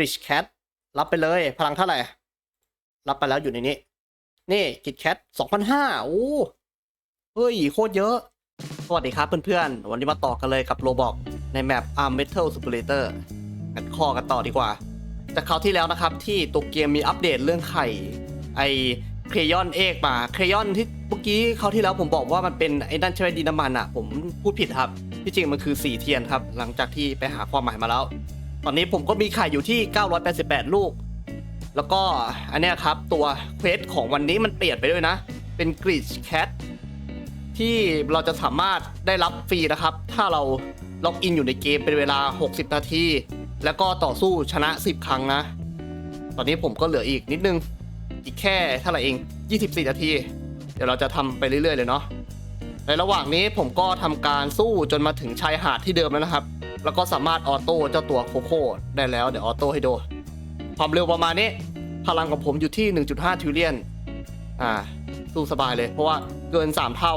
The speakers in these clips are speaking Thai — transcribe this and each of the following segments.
ริชแคทรับไปเลย พลังเท่าไหร่ รับไปแล้วอยู่ในนี้ นี่กิดแคทสองพันห้าโอ้เฮ้ยโคตรเยอะ สวัสดีครับเพื่อนๆ วันนี้มาต่อกันเลยกับโรบอกในแมป Arm Metal Simulator กันข้อกันต่อดีกว่า จากคราวที่แล้วนะครับที่ตัวเกมมีอัปเดตเรื่องไข่ ไอเคยอนเอกมาเคยอนที่เมื่อกี้คราวที่แล้วผมบอกว่ามันเป็นไอ้นั่นใช่ไหมดินน้ำมันอะ ผมพูดผิดครับ ที่จริงมันคือสีเทียนครับ หลังจากที่ไปหาความหมายมาแล้ว ตอนนี้ผมก็มีไข่อยู่ที่ 988 ลูก แล้วก็อันเนี้ยครับตัวเควสของวันนี้มันเปลี่ยนไปด้วยนะ เป็นกรีชแคทที่เราจะสามารถได้รับฟรีนะครับ ถ้าเราล็อกอินอยู่ในเกมเป็นเวลา 60 นาที แล้วก็ต่อสู้ชนะ 10 ครั้งนะ ตอนนี้ผมก็เหลืออีกนิดนึง อีกแค่เท่าไหร่เอง 24 นาที เดี๋ยวเราจะทำไปเรื่อยๆเลยเนาะ ในระหว่างนี้ผมก็ทำการสู้จนมาถึงชายหาดที่เดิมแล้วนะครับ แล้วก็สามารถออโต้เจ้าตัวโคโค่ได้แล้วเดี๋ยวออโต้ให้ดูความเร็วประมาณนี้ พลังของผมอยู่ที่ 1.5 ทิวเลียน อ่าสู้สบายเลย เพราะว่าเกิน 3 เท่า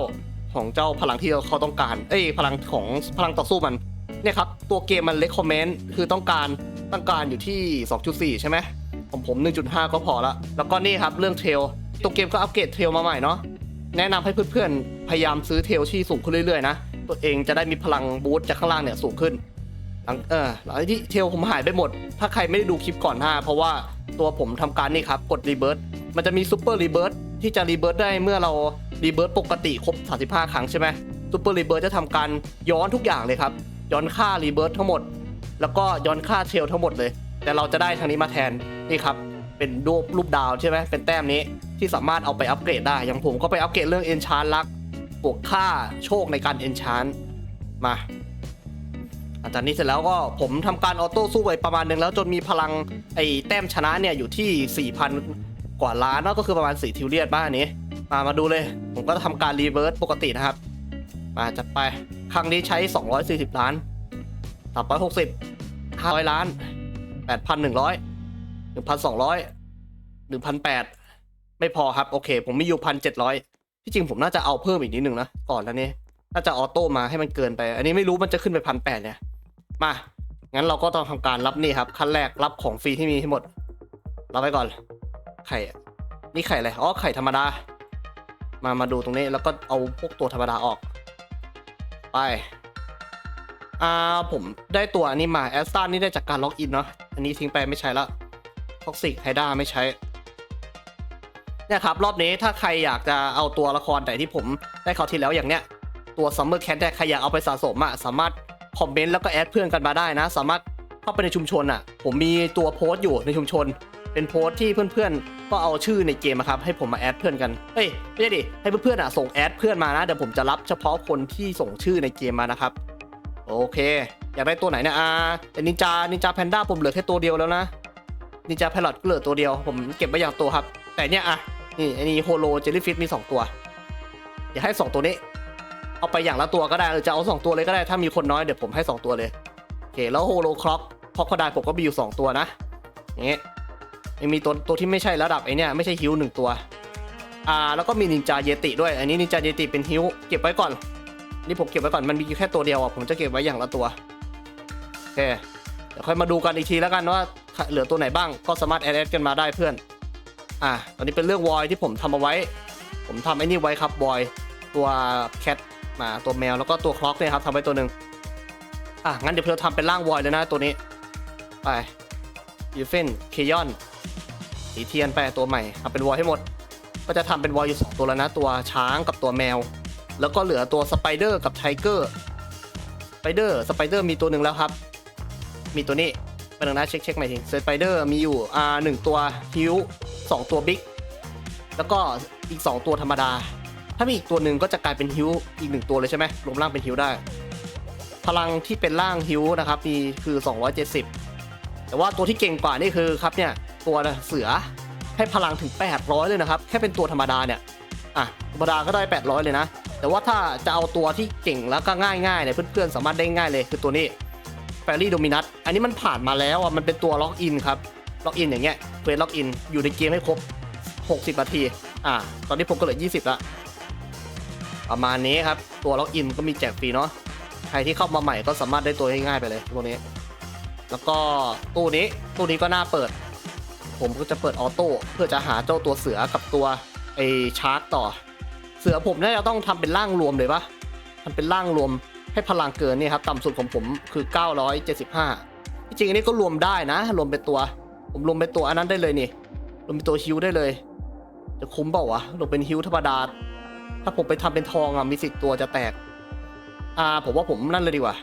ของเจ้าพลังที่เขาต้องการ เอ้ยพลังของพลังต่อสู้มันเนี่ยครับ ตัวเกมมันเล c คอมเมนต์คือต้องการต้องการอยู่ที่ 2.4 ใช่ไหมของผม 1.5 ก็พอละ แล้วก็นี่ครับเรื่องเทลตัวเกมก็อัปเกรดเทลมาใหม่เนาะแนะนำให้เพื่อนๆพยายามซื้อเทลที่สูงขึ้นเรื่อยๆนะ ตัวเองจะได้มีพลังบูสต์จากข้างล่างเนี่ยสูงขึ้นหลังเออหลังที่เทลผมหายไปหมด ถ้าใครไม่ได้ดูคลิปก่อนหน้า เพราะว่าตัวผมทำการนี่ครับ กดรีเบิร์ตมันจะมีซูเปอร์รีเบิร์ตที่จะรีเบิร์ตได้เมื่อเรารีเบิร์ตปกติครบ 35 ครั้งใช่ไหมซูเปอร์รีเบิร์ตจะทำการย้อนทุกอย่างเลยครับ ย้อนค่ารีเบิร์ตทั้งหมด แล้วก็ย้อนค่าเทลทั้งหมดเลย แต่เราจะได้ทางนี้มาแทนนี่ครับเป็นรูปรูปดาวใช่ไหมเป็นแต้มนี้ที่สามารถเอาไปอัปเกรดได้อย่างผมก็ไปอัปเกรดเรื่องเอนชานลัก บวกค่าโชคในการเอนชานมาหลังจากนี้เสร็จแล้วก็ผมทำการออโต้สู้ไปประมาณหนึงแล้วจนมีพลังไอ้แต้มชนะเนี่ยอยู่ที่ 4,000 กว่าล้านเนอะก็คือประมาณ 4 ทิวเลียนบ้านนี้ มามาดูเลย ผมก็ทำการรีเวิร์สปกตินะครับ มาจัดไปครั้งนี้ใช้ 240 ล้าน 360 500 ล้าน 8,100 1,200 1,800 ไม่พอครับ โอเค ผมมีอยู่ 1,700 ที่จริงผมน่าจะเอาเพิ่มอีกนิดนึงนะก่อนแล้วนี้น่าจะออโต้มาให้มันเกินไป อันนี้ไม่รู้มันจะขึ้นไปพันแปดเนี่ย มา งั้นเราก็ต้องทำการรับนี่ครับ ขั้นแรกรับของฟรีที่มีให้หมด รับไปก่อน ไข่นี่ไข่อะไร อ๋อ ไข่ธรรมดา มา มาดูตรงนี้ แล้วก็เอาพวกตัวธรรมดาออก ไป อ่า ผมได้ตัวอันนี้มา แอสตันนี่ได้จากการล็อกอินเนาะ อันนี้ทิ้งไปไม่ใช้ละท็อกซิกไฮด้าไม่ใช้ นี่ยครับรอบนี้ถ้าใครอยากจะเอาตัวละครแต่ที่ผมได้เขาวที่แล้วอย่างเนี้ยตัวซัมเมอร์แคทแต่ใครอยากเอาไปสะสมอะสามารถคอมเมนต์แล้วก็แอดเพื่อนกันมาได้นะ สามารถเข้าไปในชุมชนอะผมมีตัวโพสต์อยู่ในชุมชน เป็นโพสต์ที่เพื่อนๆ ก็เอาชื่อในเกมครับให้ผมมาแอดเพื่อนกันเอ้ยไม่ใช่ดิให้เพื่อนๆอะส่งแอดเพื่อนมานะเดี๋ยวผมจะรับเฉพาะคนที่ส่งชื่อในเกมมานะครับโอเค อยากได้ตัวไหนเนี่ยอ่าแต่นินจานินจาแพนด้าผมเหลือแค่ตัวเดียวแล้วนะนินจาแพลอตก็เหลือตัวเดียวผมเก็บไว้อย่างตัวครับ แต่เนี่ยอะ นี่อันนี้โฮโลเจลลี่ฟิชมี 2 ตัว อยากให้ 2 ตัวนี้ เอาไปอย่างละตัวก็ได้หรือจะเอา 2 ตัวเลยก็ได้ถ้ามีคนน้อยเดี๋ยวผมให้ 2 ตัวเลยโอเคแล้วโฮโลคล็อกคอกก็ได้ผมก็มีอยู่ 2 ตัวนะอย่างเงี้ยยังมีตัวตัวที่ไม่ใช่ระดับไอเนี่ยไม่ใช่ฮิวหนึ่งตัวอ่าแล้วก็มีนินจาเยติด้วย อันนี้นินจาเยติเป็นฮิวเก็บไว้ก่อน นี่ผมเก็บไว้ก่อนมันมีอยู่แค่ตัวเดียวอะผมจะเก็บไว้อย่างละตัวโอเคเดี๋ยวค่อยมาดูกันอีกทีแล้วกันว่าเหลือตัวไหนบ้างก็สามารถแอดแอดกันมาได้เพื่อน อะตอนนี้เป็นเรื่องวอยที่ผมทำเอาไว้ ผมทำไอ้นี่ไว้ครับวอยตัวแคทมาตัวแมวแล้วก็ตัวคล็อกเนี่ยครับทำไว้ตัวหนึ่งอะงั้นเดี๋ยวเราทำเป็นร่างวอยเลยนะตัวนี้ไปยูเฟนเคยอนสีเทียนไปตัวใหม่ทำเป็นวอยให้หมด ก็จะทำเป็นวอยอยู่สองตัวแล้วนะตัวช้างกับตัวแมว แล้วก็เหลือตัวสไปเดอร์กับไทเกอร์สไปเดอร์สไปเดอร์มีตัวหนึ่งแล้วครับ มีตัวนี้เป็นนะเช็คเช็คใหม่ทีสไปเดอร์มีอยู่อ่าหนึ่งตัวฮิว สองตัวบิ๊กแล้วก็อีก 2 ตัวธรรมดา ถ้ามีอีกตัวหนึ่งก็จะกลายเป็นฮิวอีกหนึ่งตัวเลยใช่ไหมรวมร่างเป็นฮิวได้ พลังที่เป็นร่างฮิวนะครับมีคือ 270 แต่ว่าตัวที่เก่งกว่านี่คือครับเนี่ยตัวเสือให้พลังถึง 800 เลยนะครับ แค่เป็นตัวธรรมดาเนี่ยอะธรรมดาก็ได้ 800 เลยนะ แต่ว่าถ้าจะเอาตัวที่เก่งแล้วก็ง่ายๆเนี่ยเพื่อนๆสามารถได้ง่ายเลยคือตัวนี้แฟรี่โดมินัสอันนี้มันผ่านมาแล้วอะมันเป็นตัวล็อกอินครับ ล็อกอินอย่างเงี้ยเฟสล็อกอินอยู่ในเกมให้ครบ 60 นาที อ่า ตอนนี้ผมก็เหลือ 20 ละประมาณนี้ครับ ตัวล็อกอินก็มีแจกฟรีเนาะใครที่เข้ามาใหม่ก็สามารถได้ตัวง่ายๆไปเลยตัวนี้ แล้วก็ตู้นี้ตู้นี้ก็น่าเปิด ผมก็จะเปิดออโต้เพื่อจะหาเจ้าตัวเสือกับตัวไอชาร์กต่อ เสือผมน่าจะต้องทำเป็นร่างรวมเลยปะทำเป็นร่างรวมให้พลังเกินนี่ครับ ต่ำสุดของผมคือ 975ที่จริงอันนี้ก็รวมได้นะ รวมเป็นตัว ผมรวมเป็นตัวอันนั้นได้เลยนี่รวมเป็นตัวฮิวได้เลย จะคุ้มเปล่าวะรวมเป็นฮิวธรรมดา ถ้าผมไปทำเป็นทองอะ มีสิทธิ์ตัวจะแตก อ่า ผมว่าผมนั่นเลยดีกว่า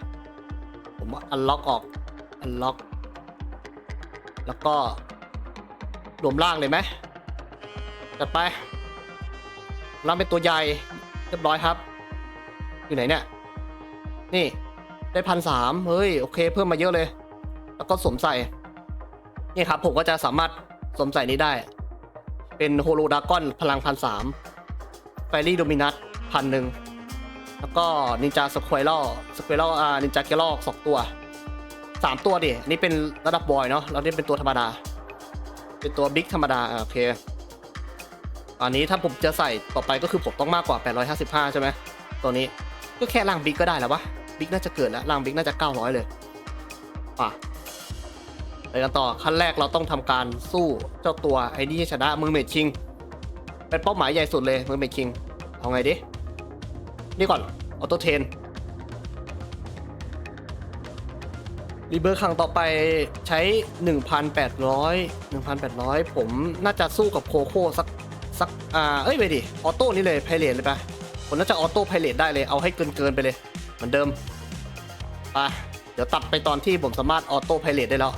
ผมอันล็อกออก อันล็อก แล้วก็ รวมร่างเลยไหมจัดไปร่างเป็นตัวใหญ่ เรียบร้อยครับ อยู่ไหนเนี่ย นี่ ได้พันสามเฮ้ย โอเค เพิ่มมาเยอะเลย แล้วก็สวมใส่ นี่ครับผมก็จะสามารถสวมใส่นี้ได้ เป็นโฮโลดากอนพลังพันสามไฟรี่โดมินัสพันหนึ่งแล้วก็นินจาสควอร l สควอร l อ่านินจาเกลอกสองตัวสามตัวดิอันนี้เป็นระดับบอยเนาะแล้วนี่เป็นตัวธรรมดา เป็นตัวบิ๊กธรรมดาอ่าโอเคอันนี้ถ้าผมจะใส่ต่อไปก็คือผมต้องมากกว่า 855 ใช่ไหมตัวนี้ก็แค่ล่างบิ๊กก็ได้แล้ววะบิ๊กน่าจะเกิดแล้วล่างบิ๊กน่าจะ 900 เลยป่ะ ไปกันต่อขั้นแรกเราต้องทำการสู้เจ้าตัวไอ้นี่ชนะมือเมดชิง เป็นเป้าหมายใหญ่สุดเลยมือเมดชิง เอาไงดิ นี่ก่อนออโต้เทนรีเบอร์ครั้งต่อไปใช้ 1,800 1,800 ผมน่าจะสู้กับโคโค่สักสักอ่าเอ้ยไปดิออโต้นี่เลยไพเรตเลยปะผมน่าจะออโต้ไพเรตได้เลยเอาให้เกินเกินไปเลย เหมือนเดิมไปเดี๋ยวตัดไปตอนที่ผมสามารถออโต้ไพเรตได้แล้ว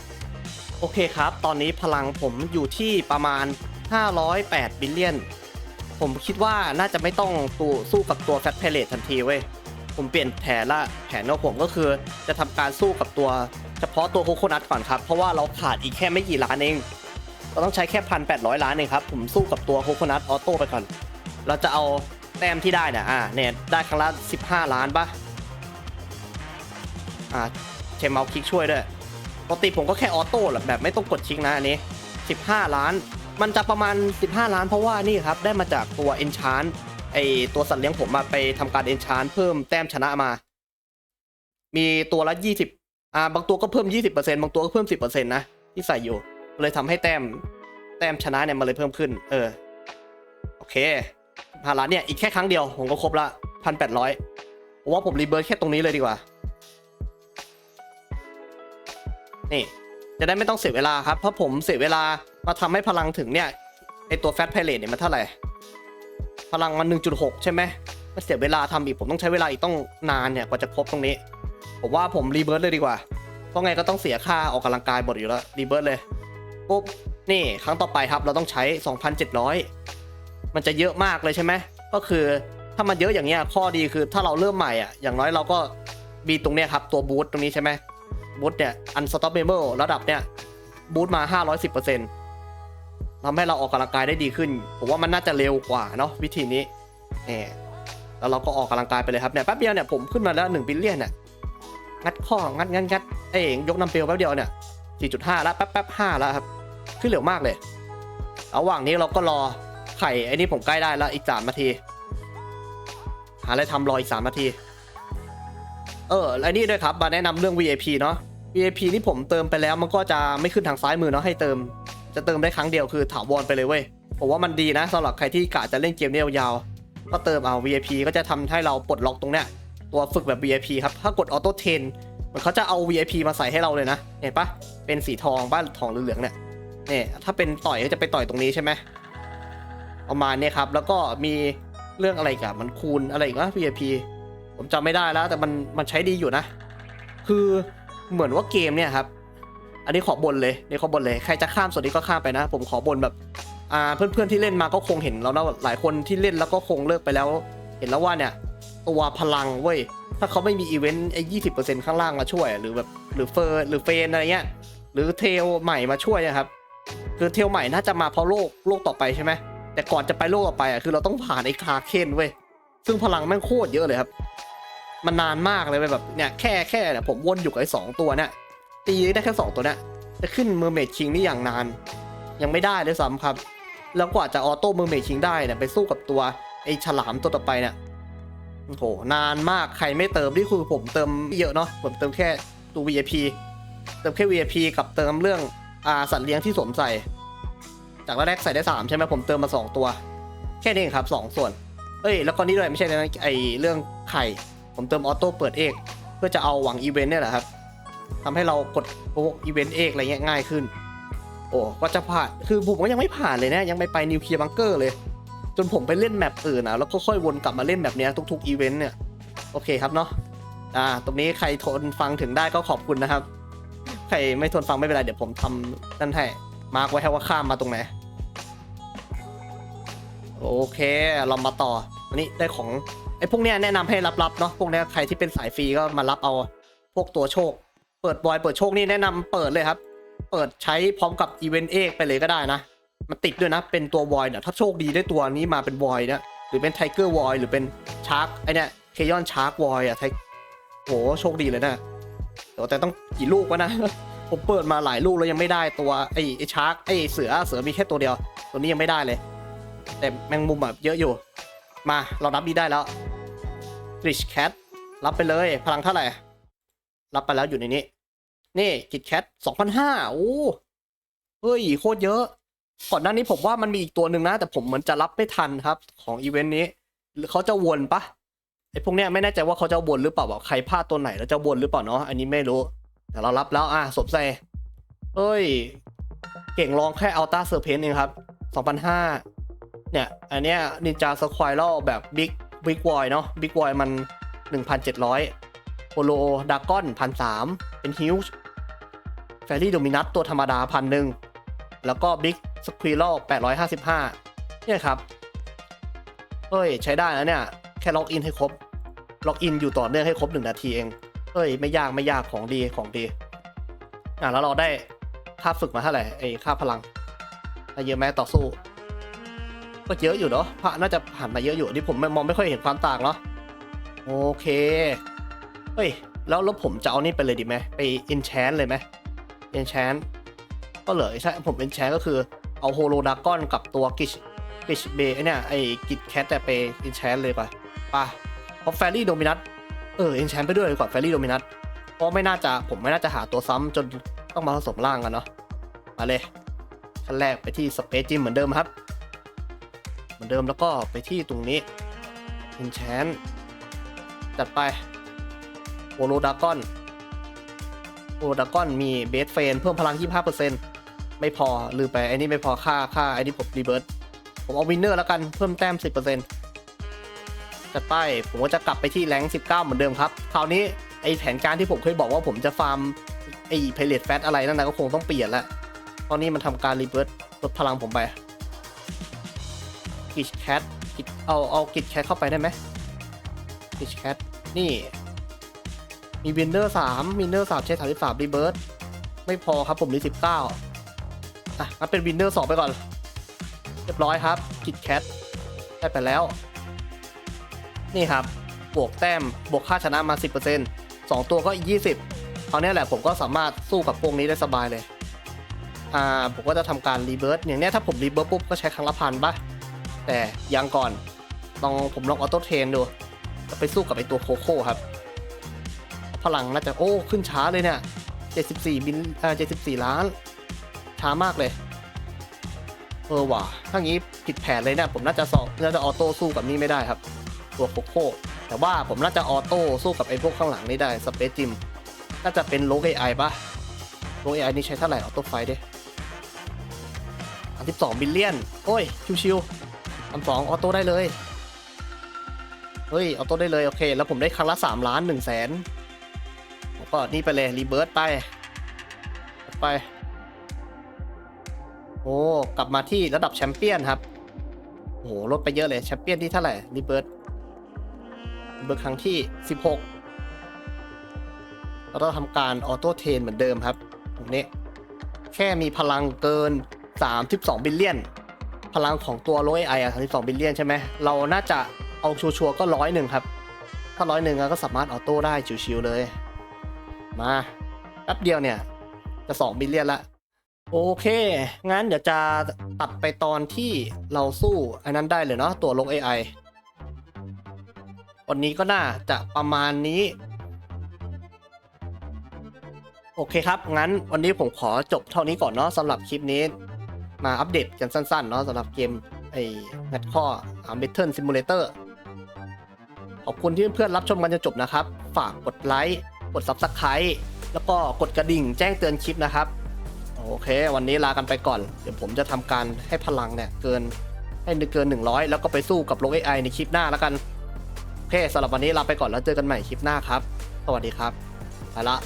โอเคครับ ตอนนี้พลังผมอยู่ที่ประมาณ 508 บิลเลียน ผมคิดว่าน่าจะไม่ต้องตัวสู้กับตัวแฟตเพลททันทีเว้ย ผมเปลี่ยนแผนละแผนของผมก็คือจะทำการสู้กับตัวเฉพาะตัวโคโคนัทก่อนครับ เพราะว่าเราขาดอีกแค่ไม่กี่ล้านเอง เราต้องใช้แค่พันแปดร้อยล้านเองครับ ผมสู้กับตัวโคโคนัทออโต้ไปก่อน เราจะเอาแต้มที่ได้เนี่ยอ่าเนี่ยได้ครั้งละ15 ล้านปะอ่าเชมเอาคลิกช่วยด้วย ปกติผมก็แค่ออโต้แหละแบบไม่ต้องกดคลิกนะอันนี้ 15 ล้าน มันจะประมาณ 15 ล้านเพราะว่านี่ครับ ได้มาจากตัว Enchant ไอตัวสัตว์เลี้ยงผมมาไปทำการ Enchant เพิ่มแต้มชนะมา มีตัวละ20อ่าบางตัวก็เพิ่ม 20%บางตัวก็เพิ่ม 10%นะที่ใส่อยู่ เลยทำให้แต้มแต้มชนะเนี่ยมันเลยเพิ่มขึ้น เออ โอเคพาล้านเนี่ยอีกแค่ครั้งเดียวผมก็ครบละพันแปดร้อยผมว่าผมรีเบิร์แค่ตรงนี้เลยดีกว่า นี่จะได้ไม่ต้องเสียเวลาครับ เพราะผมเสียเวลามาทำให้พลังถึงเนี่ยไอตัวแฟตไพเรตเนี่ยมันเท่าไหร่ พลังมัน 1.6 ใช่ไหมมันเสียเวลาทำอีกผมต้องใช้เวลาอีกต้องนานเนี่ยกว่าจะครบตรงนี้ ผมว่าผมรีเบิร์เลยดีกว่า เพราะไงก็ต้องเสียค่าออกกำลังกายหมดอยู่แล้วรีเบิร์เลยปุ๊บนี่ครั้งต่อไปครับเราต้องใช้ 2,700 มันจะเยอะมากเลยใช่ไหมก็คือถ้ามันเยอะอย่างเงี้ยข้อดีคือถ้าเราเริ่มใหม่อะอย่างน้อยเราก็มีตรงเนี้ยครับตัวบูทตรงนี้ใช่ไหม บูทเนี่ย unstoppable ระดับเนี่ยบูทมา 510%ทำให้เราออกกำลังกายได้ดีขึ้น ผมว่ามันน่าจะเร็วกว่าเนาะวิธีนี้เออแล้วเราก็ออกกำลังกายไปเลยครับเนี่ยแป๊บเดียวเนี่ยผมขึ้นมาแล้ว1บิลเลียนเนี่ยงัดข้องัดงัดงัดเอ้ยยกน้ำเปลวแป๊บเดียวเนี่ย 4.5 แล้วแป๊บแป๊บ5แล้วครับ ขึ้นเร็วมากเลยระหว่างนี้เราก็รอไข่ไอ้นี่ผมใกล้ได้แล้วอีก 3 นาที หาอะไรทำรออีก 3 นาที เออและนี่ด้วยครับมาแนะนำเรื่อง VIP เนาะ VIP นี่ผมเติมไปแล้วมันก็จะไม่ขึ้นทางซ้ายมือเนาะให้เติม จะเติมได้ครั้งเดียวคือถาวรไปเลยเว้ยผมว่ามันดีนะสำหรับใครที่กะจะเล่นเกมนี้ยาวๆก็เติมเอา VIP ก็จะทำให้เราปลดล็อกตรงเนี้ยตัวฝึกแบบ VIP ครับถ้ากดออโต้เทนมันเขาจะเอา VIP มาใส่ให้เราเลยนะเห็นปะเป็นสีทองบ้านทองเหลืองๆเนี่ยเนี่ยถ้าเป็นต่อยก็จะไปต่อยตรงนี้ใช่ไหมประมาณเนี้ยครับแล้วก็มีเรื่องอะไรกับมันคูณอะไรอีกวะ VIP ผมจำไม่ได้แล้ว แต่มันมันใช้ดีอยู่นะ คือเหมือนว่าเกมเนี่ยครับ อันนี้ขอบนเลยนี่ขอบนเลย ใครจะข้ามส่วนนี้ก็ข้ามไปนะ ผมขอบนแบบอ่าเพื่อนๆที่เล่นมาก็คงเห็นแล้วนะหลายคนที่เล่นแล้วก็คงเลิกไปแล้ว เห็นแล้วว่าเนี่ยตัวพลังเว้ย ถ้าเขาไม่มีอีเวนต์ไอ้ยี่สิบเปอร์เซ็นต์ข้างล่างมาช่วย หรือแบบหรือเฟอร์หรือเฟนอะไรเงี้ย หรือเทลใหม่มาช่วยอะครับ คือเทลใหม่น่าจะมาเพราะโลกโลกต่อไปใช่ไหมแต่ก่อนจะไปโลกต่อไปอะคือเราต้องผ่านไอ้คาเคนเว้ยซึ่งพลังแม่งโคตรเยอะเลยครับ มันนานมากเลยแบบเนี่ยแค่แค่เนี่ยผมวนอยู่กับไอ้สองตัวเนี่ยตีได้แค่สองตัวเนี่ยจะขึ้นเมอร์เมดคิงนี่อย่างนาน ยังไม่ได้เลยซ้ำครับ แล้วกว่าจะออโต้เมอร์เมดคิงได้เนี่ยไปสู้กับตัวไอ้ฉลามตัวต่อไปเนี่ยโอ้โหนานมากใครไม่เติมนี่คือผมเติมเยอะเนาะผมเติมแค่ตัว VIP เติมแค่ VIP กับเติมเรื่องอาสัตว์เลี้ยงที่สวมใส่ จากแรกใส่ได้ 3 ใช่ไหมผมเติมมา 2 ตัว แค่นี้เองครับ 2 ส่วน เอ้ย แล้วก็นี่ด้วยไม่ใช่นะไอเรื่องไข่ ผมเติมออโต้เปิดเอกเพื่อจะเอาหวังอีเวนต์เนี่ยแหละครับทำให้เรากดพวกอีเวนต์เอกอะไรเงี้ยง่ายขึ้น โอ้ก็จะผ่านคือผมก็ยังไม่ผ่านเลยนะยังไม่ไปนิวเคลียร์บังเกอร์เลย จนผมไปเล่นแมปอื่นอะแล้วก็ค่อยวนกลับมาเล่นแบบเนี้ยทุกๆอีเวนต์เนี่ยโอเคครับเนาะอ่าตรงนี้ใครทนฟังถึงได้ก็ขอบคุณนะครับ ใครไม่ทนฟังไม่เป็นไรเดี๋ยวผมทำนั่นให้มาร์กไว้ให้ว่าข้ามมาตรงไหนโอเค เรามาต่ออันนี้ได้ของ ไอ้พวกเนี้ยแนะนำให้รับๆเนาะพวกเนี้ยใครที่เป็นสายฟรีก็มารับเอาพวกตัวโชค เปิดบอยเปิดโชคนี่แนะนำเปิดเลยครับ เปิดใช้พร้อมกับอีเวนต์เอกไปเลยก็ได้นะ มันติดด้วยนะ เป็นตัววอยเนี่ยถ้าโชคดีได้ตัวนี้มาเป็นวอยเนี่ยหรือเป็นไทเกอร์วอยหรือเป็นชาร์กไอเนี่ยเคยอนชาร์กวอยอะไทโหโชคดีเลยนะแต่ว่าแต่ต้องกี่ลูกวะนะผมเปิดมาหลายลูกแล้วยังไม่ได้ตัวไอ้ไอ้ชาร์กไอ้เสือเสือมีแค่ตัวเดียว ตัวนี้ยังไม่ได้เลย แต่แมงมุมแบบเยอะอยู่มาเรารับนี้ได้แล้ว Rich Cat รับไปเลยพลังเท่าไหร่ รับไปแล้วอยู่ในนี้ นี่กิดแคทสองพันห้าโอ้เฮ้ยโคตรเยอะ ก่อนหน้านี้ผมว่ามันมีอีกตัวหนึ่งนะ แต่ผมเหมือนจะรับไม่ทันครับ ของอีเวนต์นี้หรือเขาจะวนปะไอพวกเนี้ยไม่แน่ใจว่าเขาจะวนหรือเปล่าว่าใครพลาดตัวไหนแล้วจะวนหรือเปล่าเนาะอันนี้ไม่รู้ แต่เรารับแล้วอะสวมใสเอ้ย เก่งลองแค่อัลต้าเซอร์เพนเองครับสองพันห้าเนี่ย อันเนี้ยนินจาสควายลแบบบิ๊ก บิ๊กวอยเนาะบิ๊กวอยมันหนึ่งพันเจ็ดร้อยโปโลดากอนพันสามเป็นฮิวจ์แฟรี่โดมินัสตัวธรรมดาพันหนึ่งแล้วก็บิ๊กสควีลแปดร้อยห้าสิบห้าเนี่ยครับเฮ้ย ใช้ได้แล้วเนี่ย แค่ล็อกอินให้ครบ ล็อกอินอยู่ต่อเนื่องให้ครบหนึ่งนาทีเองเฮ้ย ไม่ยากไม่ยากของดีของดี อะ แล้วเราได้ค่าฝึกมาเท่าไหร่ไอ้ค่าพลังเยอะไหมต่อสู้ ก็เยอะอยู่เนาะพระน่าจะผ่านมาเยอะอยู่นี่ผมมองไม่ค่อยเห็นความต่างเนาะโอเคเฮ้ยแล้วแล้วผมจะเอานี่ไปเลยดีไหมไป enchant เลยไหม enchant ก็เหลือใช่ผม enchant ก็คือเอาโฮโลดากอนกับตัวกิชกิชเบไอเนี่ยไอกิชแคทแต่ไป enchant เลยป่ะป่ะเพราะแฟรี่โดมินัสเออ enchant ไปด้วยดีกว่าแฟรี่โดมินัสเพราะไม่น่าจะผมไม่น่าจะหาตัวซ้ำจนต้องมาผสมร่างกันเนาะมาเลยขั้นแรกไปที่สเปซจิมเหมือนเดิมครับ มือนเดิมแล้วก็ไปที่ตรงนี้ enchant จัดไปโอโลดากอนโอโลดากอนมีเบสเฟนเพิ่มพลัง 25%ไม่พอลืมไปไอ้นี่ไม่พอค่าค่าไอ้นี่ผมรีเบิร์ตผมเอาวินเนอร์แล้วกันเพิ่มแต้ม 10%จัดไปผมก็จะกลับไปที่แรง19 เหมือนเดิมครับ คราวนี้ไอแผนการที่ผมเคยบอกว่าผมจะฟาร์มไอเพลเลตแฟตอะไรนั่นนะก็คงต้องเปลี่ยนละตอนนี้มันทำการรีเบิร์ตลดพลังผมไป กิชแคทเอาเอากิชแคทเข้าไปได้ไหมกิชแคทนี่ มีวินเนอร์สามวินเนอร์สามใช้สามสิบสามรีเบิร์ตไม่พอครับผมรีสิบเก้าอะงั้นเป็นวินเนอร์สองไปก่อน เรียบร้อยครับกิดแคทได้ไปแล้ว นี่ครับ บวกแต้มบวกค่าชนะมา 10% 2 ตัวก็อีก20คราวนี้แหละผมก็สามารถสู้กับพวกนี้ได้สบายเลย อ่า ผมก็จะทำการรีเบิร์ตอย่างนี้ถ้าผมรีเบิร์ตปุ๊บก็ใช้ครั้งละพันปะ แต่ยังก่อนลองผมลองออโต้เทรนดูจะไปสู้กับไอตัวโคโค่ครับ พลังน่าจะโอ้ ขึ้นช้าเลยเนี่ย 74บินอ่า74 ล้าน ช้ามากเลย เออว่ะถ้างี้ผิดแผนเลยเนี่ยผมน่าจะสอบน่าจะออโต้สู้กับนี่ไม่ได้ครับ ตัวโคโค่แต่ว่าผมน่าจะออโต้สู้กับไอพวกข้างหลังนี่ได้สเปซจิมน่าจะเป็นโลก AI ปะโลก AI นี่ใช้เท่าไหร่ออโต้ไฟด้32บิลเลียน โอ้ย ชิวๆ ทำสองออโต้ได้เลย เฮ้ยเอาตัวได้เลยโอเค แล้วผมได้ครั้งละ3ล้าน1แสนแล้วก็นี่ไปเลยรีเบิร์ตไป ไป โอ้กลับมาที่ระดับแชมเปี้ยนครับโอ้โหลดไปเยอะเลยแชมเปี้ยนที่เท่าไหร่รีเบิร์ตเบิร์ตครั้งที่16แล้วก็ทำการออโต้เทนเหมือนเดิมครับตรงนี้แค่มีพลังเกิน 32 บิลเลียน พลังของตัวโลไออะ32บิลเลียนใช่ไหมเราน่าจะเอาชัวร์ๆก็ร้อยหนึ่งครับ ถ้าร้อยหนึ่งก็สามารถออโต้ได้ชิวๆเลย มาแป๊บเดียวเนี่ย จะ2บิลเลียนละ โอเค งั้นเดี๋ยวจะตัดไปตอนที่เราสู้อันนั้นได้เลยเนาะตัวลง AI วันนี้ก็น่าจะประมาณนี้ โอเคครับ งั้นวันนี้ผมขอจบเท่านี้ก่อนเนาะสำหรับคลิปนี้ มาอัปเดตกันสั้นๆเนาะสำหรับเกมไอ้แมทข้ออาร์เมเทิลซิมูเลเตอร์ขอบคุณที่เพื่อนๆรับชมกันจนจบนะครับ ฝากกดไลค์ กด Subscribe แล้วก็กดกระดิ่งแจ้งเตือนคลิปนะครับ โอเค วันนี้ลากันไปก่อน เดี๋ยวผมจะทำการให้พลังเนี่ยเกินให้เกิน 100 แล้วก็ไปสู้กับโลก AI ในคลิปหน้าแล้วกัน โอเคสำหรับวันนี้ลาไปก่อนแล้วเจอกันใหม่คลิปหน้าครับ สวัสดีครับ ไปละ